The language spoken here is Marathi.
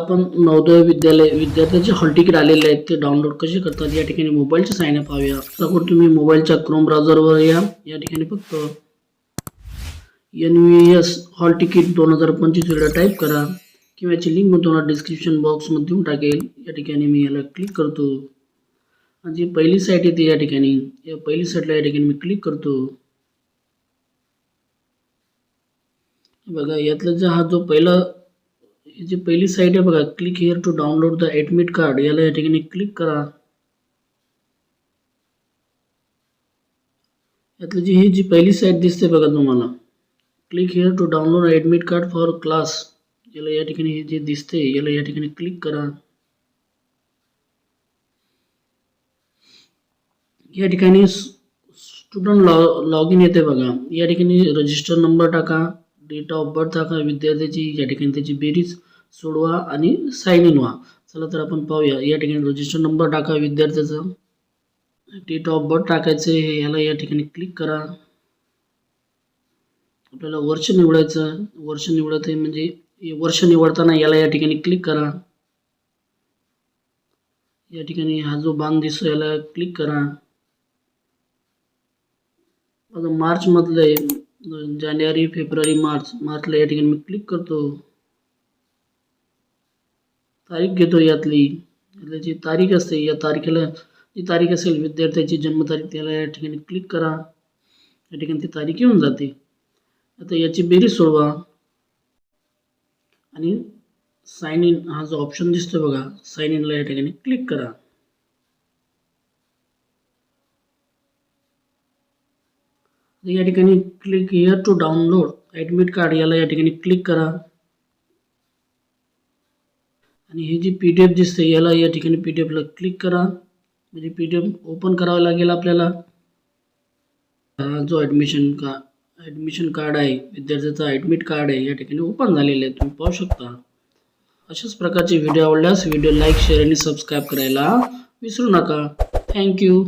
आपण नवोदय विद्यालय विद्यार्थ्यांचे हॉल तिकीट आलेले आहेत ते डाउनलोड कसे करतात? या ठिकाणी मोबाईलचे साईन अप त्याकडून तुम्ही मोबाईलच्या क्रोम ब्राउझरवर या. या ठिकाणी फक्त N V S hall ticket दोन हजार पंचवीस वेळा टाईप करा. किंवा याची लिंक मी तुम्हाला डिस्क्रिप्शन बॉक्समध्ये देऊन टाकेल. या ठिकाणी मी याला क्लिक करतो. आणि जी पहिली साईट येते या ठिकाणी. या पहिली साईटला या ठिकाणी मी क्लिक करतो. बघा यातला जो हा जो पहिला जी पहिली साईट आहे बघा click here to download the admit card याला या ठिकाणी क्लिक करा. यातली जी ही जी पहिली साईट दिसते बघा तुम्हाला click here to download admit card for class याला या ठिकाणी हे जे दिसते याला या ठिकाणी क्लिक करा. या ठिकाणी स्टुडंट लॉ लॉग इन येते बघा. या ठिकाणी रजिस्टर नंबर टाका डेट ऑफ बर्थ टाका विद्यार्थ्याची या ठिकाणी त्याची बेरीज. सोडवा आणि साईन इन व्हा. चला तर आपण पाहूया. या ठिकाणी रजिस्टर नंबर टाका विद्यार्थ्याचा. डेट ऑफ बर्थ टाकायचं आहे. याला या ठिकाणी क्लिक करा. आपल्याला वर्ष निवडायचं वर्ष निवडत आहे म्हणजे हे वर्ष निवडताना याला या ठिकाणी क्लिक करा. या ठिकाणी हा जो बाण दिसतो याला क्लिक करा. आता मार्चमधलं आहे. जानेवारी फेब्रुवारी मार्च. मार्चला या ठिकाणी मी क्लिक करतो. तारीख घेतो यातली. यातली जी तारीख असते या तारखेला जी तारीख असेल विद्यार्थ्याची जन्मतारीख त्याला या ठिकाणी क्लिक करा. या ठिकाणी ती तारीख येऊन जाते. आता याची बेरीज सोडवा. आणि साइन इन हा जो ऑप्शन दिसतो बघा साइन इनला या ठिकाणी क्लिक करा. या ठिकाणी click here to download admit card याला या ठिकाणी क्लिक करा. आणि हे जी पी डी एफ दिसते याला या ठिकाणी पी डी एफला क्लिक करा. म्हणजे पी डी एफ ओपन करावं लागेल आपल्याला. हा जो ॲडमिशन का ॲडमिशन कार्ड आहे विद्यार्थ्याचा ॲडमिट कार्ड आहे या ठिकाणी ओपन झालेलं आहे. तुम्ही पाहू शकता. अशाच प्रकारचे व्हिडिओ आवडल्यास व्हिडिओ लाईक शेअर आणि सबस्क्राईब करायला विसरू नका. थँक्यू